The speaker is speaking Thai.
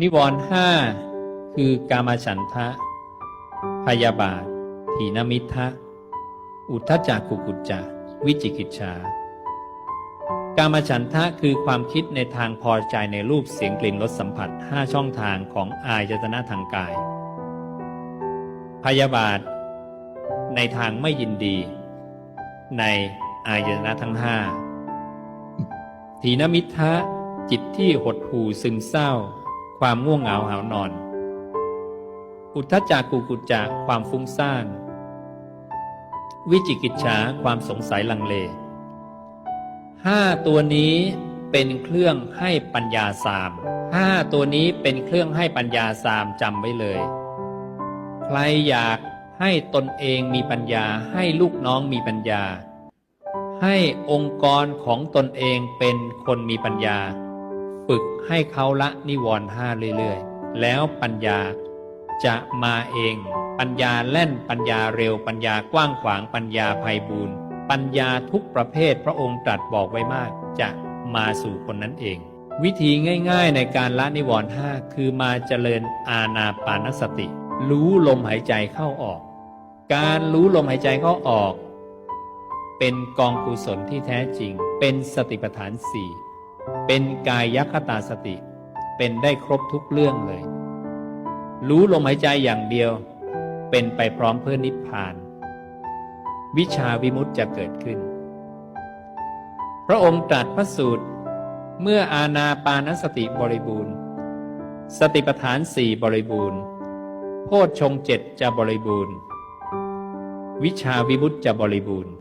นิวรณ์ห้าคือกามฉันทะ พยาบาท ถีนมิทะ อุทธจักกุกุจจะวิจิกิจฉากามฉันทะคือความคิดในทางพอใจในรูปเสียงกลิ่นรสสัมผัสห้าช่องทางของอายตนะทางกาย พยาบาท ในทางไม่ยินดี ในอายตนะทั้งห้าถีนมิทะจิตที่หดหู่ซึมเศร้า ความง่วงเหงาหานอน อุทธจักกุกุจจะความฟุ้งซ่าน วิจิกิจฉาความสงสัยลังเลห้าตัวนี้เป็นเครื่องให้ปัญญาสามห้าตัวนี้เป็นเครื่องให้ปัญญาสามจำไว้เลย ใครอยากให้ตนเองมีปัญญาให้ลูกน้องมีปัญญา ให้องค์กรของตนเองเป็นคนมีปัญญา ฝึกให้เขาละนิวรณ์ห้าเรื่อยๆ แล้วปัญญาจะมาเอง ปัญญาแล่นปัญญาเร็วปัญญากว้างขวางปัญญาภัยบูรณ์ปัญญาทุกประเภทพระองค์ตรัสบอกไว้มาก จะมาสู่คนนั้นเอง วิธีง่ายๆในการละนิวรณ์ห้าคือมาเจริญอาณาปานสติ รู้ลมหายใจเข้าออก การรู้ลมหายใจเข้าออก เป็นกองกุศลที่แท้จริง เป็นสติปัฏฐานสี่ เป็นกายยัคตาสติ เป็นได้ครบทุกเรื่องเลย รู้ลมหายใจอย่างเดียว เป็นไปพร้อมเพื่อนิพพาน วิชาวิมุตติจะเกิดขึ้น พระองค์ตรัสพระสูตร เมื่ออาณาปานสติบริบูรณ์ สติปัฏฐานสี่บริบูรณ์ โพชฌงเจ็ดจะบริบูรณ์ วิชาวิมุตติจะบริบูรณ์